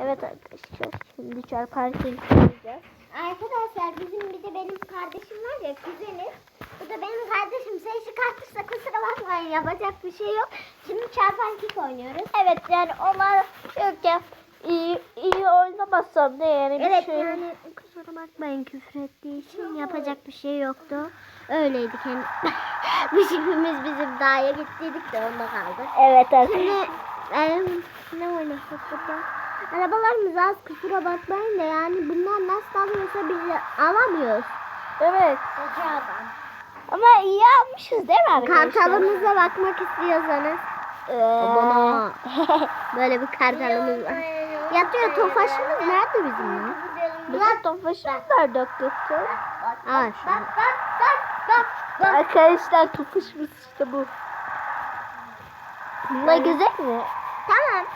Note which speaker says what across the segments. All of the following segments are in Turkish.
Speaker 1: Evet arkadaşlar şimdi çarparken gideceğiz.
Speaker 2: Arkadaşlar bizim bir de benim kardeşim var ya kuzeniz. Bu da benim kardeşim sayı çıkartırsa kusura bakmayın yapacak bir şey yok. Şimdi çarpan kik oynuyoruz.
Speaker 1: Evet yani onlar yok ya iyi, iyi oynamazsam da yani bir
Speaker 2: Evet
Speaker 1: şey.
Speaker 2: yani kusura bakmayın küfür ettiği için yapacak bir şey yoktu. Öyleydi kendi. Hepimiz bizim dağa gittiydik de onda kaldık.
Speaker 1: Evet arkadaşlar.
Speaker 2: Şimdi em, ne oynasak burada? Arabalarımız az kusura bakmayın da yani bunlar nasıl alıyorsa biz alamıyoruz.
Speaker 1: Evet. Ama iyi almışız değil mi arkadaşlar?
Speaker 2: Kartalımıza bakmak istiyorsanız.
Speaker 1: Ee.
Speaker 2: Böyle bir kartalımız var. Yatıyor tofaşımız nerede bizim ya?
Speaker 1: Bizim tofaşımız nerede arkadaşlar?
Speaker 2: Aa şu.
Speaker 1: Arkadaşlar topuşmuş işte bu. Bunlar güzel mi?
Speaker 2: Tamam.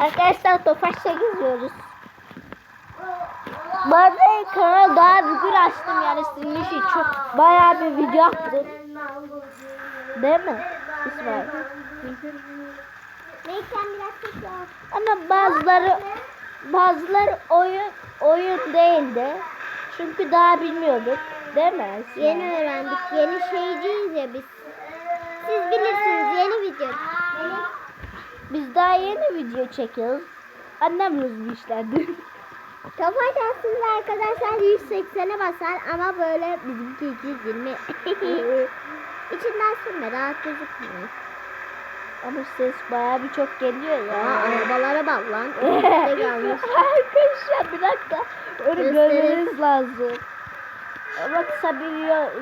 Speaker 1: Arkadaşlar Tofaş'ta geziyoruz. Bu arada kanal daha bugün açtım yani sizin için çok bayağı bir video attım. Değil mi? İsmail. Ama bazıları bazıları oyun oyun değildi. Çünkü daha bilmiyorduk. Değil mi? İsmail?
Speaker 2: Yeni öğrendik. Yeni şeyciyiz ya biz. Siz bilirsiniz yeni video.
Speaker 1: Biz daha yeni video çekiyoruz. Anlamıyoruz bu işlerden.
Speaker 2: Tofaş aslında arkadaşlar 180'e basar ama böyle bizimki 220. İçinden sürme rahat gözükmüyor.
Speaker 1: Ama ses bayağı bir çok geliyor ya.
Speaker 2: Aa arabalara bak lan. Üstte kalmış.
Speaker 1: Arkadaşlar bir dakika. Onu görmeniz lazım. Ama kısa bir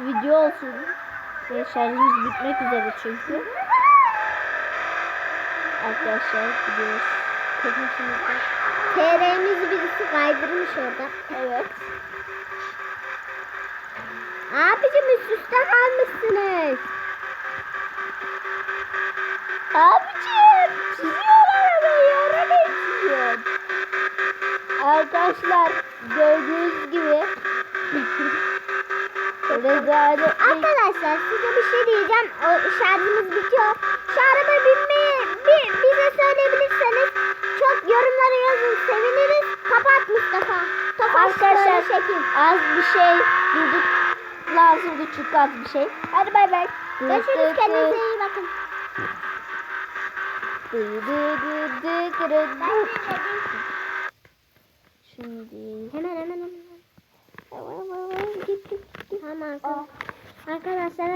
Speaker 1: video, olsun. Ve şarjımız bitmek üzere çünkü. Arkadaşlar gidiyoruz. Tekmişimizde.
Speaker 2: TR'mizi birisi kaydırmış orada.
Speaker 1: Evet.
Speaker 2: Abicim üst üste kalmışsınız.
Speaker 1: Abicim çiziyor arabayı. Arabayı çiziyor. Arkadaşlar gördüğünüz gibi rezalet
Speaker 2: Arkadaşlar size bir şey diyeceğim. O şarjımız bitiyor. Şu araba binmeyi
Speaker 1: Arkadaşlar
Speaker 2: şekil.
Speaker 1: az bir şey bildik lazımdı çünkü az bir şey. Hadi bay bay.
Speaker 2: Görüşürüz. Kendinize iyi bakın.
Speaker 1: Şimdi
Speaker 2: Hemen hemen hemen. Tamam. Arkadaşlar